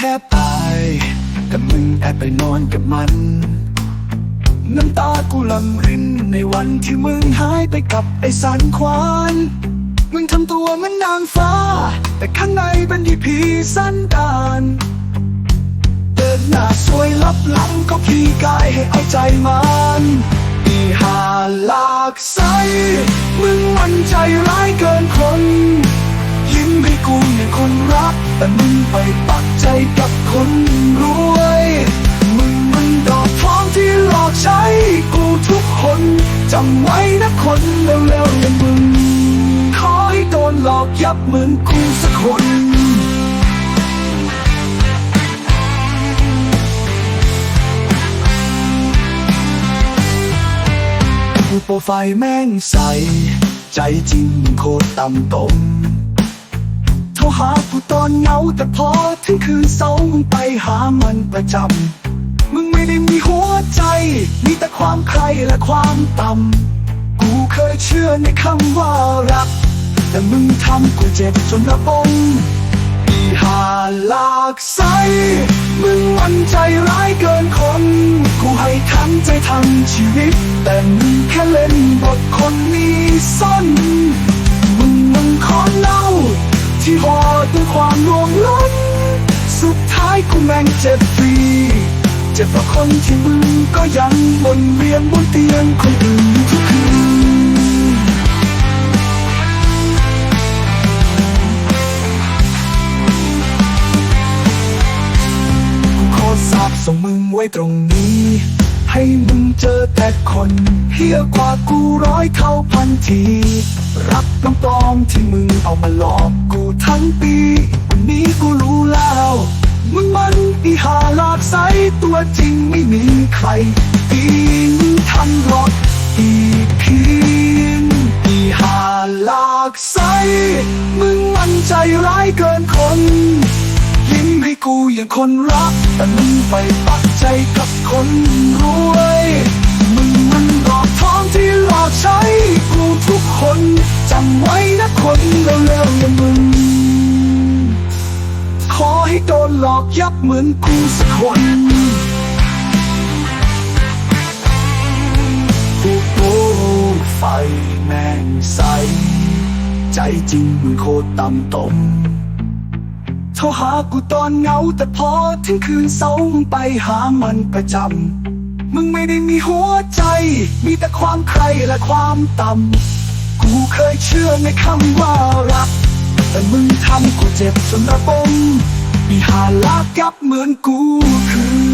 ทบตายแต่มึงแอบไปนอนกับมัน น้ำตากูลำรินในวันที่มึงหายไปกับไอสันควานมึงทำตัวเหมือนนางฟ้า แต่ข้างในเป็นที่ผีสันดานเดินหน้าสวยลับหลังก็พี่กายให้เอาใจมันอีหาลากไซมึงมันใจร้ายเกิน แต่มึงไปปักใจกับคนรวย มึงมันดอกทองที่หลอกใช้กูทุกคนจำไว้นะคนเร็วๆอย่างมึง ขอให้โดนหลอกยับเหมือนกูสักคนกูโปรไฟล์แม่งใส ใจจริงโคตรต่ำตม ทรหากูตอนเหงาแต่พอถึงคืนเสาร์มึงไปหามันประจำ มึงไม่ได้มีหัวใจ มีแต่ความใครและความต่ำ กูเคยเชื่อในคำว่ารัก แต่มึงทำกูเจ็บจนระบมอีหาลากไซมึงมันใจร้ายเกินคน กูให้ทั้งใจทั้งชีวิต แต่มึงแค่เล่นบทคนมีซ่อน ด้วยความลวงล้น สุดท้ายกูแม่งเจ็บฟรีเจ็บเพราะคนที่มึงก็ยังวนเวียนบนเตียงคนอื่นทุกคืนกูขอสาบส่งมึงไว้ตรงนี้ ให้มึงเจอแต่คนเฮี้ยกว่ากูร้อยเท่าพันที รักน้ำปลอมที่มึงเอา ตัวจริงไม่มีใครปีนทันหรอกอีเพียงอีหาลากไซมึงมันใจร้ายเกินคน ยิ้มให้กูอย่างคนรัก แต่มึงไปปักใจกับคนรวย โดนหลอกยับเหมือนกูสักคนกูโปไฟแม่งใส ใจจริงมึงโคตรต่ำตมโทรหากูตอนเหงาแต่พอถึงคืนเสาร์มึงไปหามันประจำ มึงไม่ได้มีหัวใจ มีแต่ความใครและความต่ำ กูเคยเชื่อในคำว่ารักแต่มึงทำกูเจ็บจนระบม มีหาลากยับเหมือนกูคือ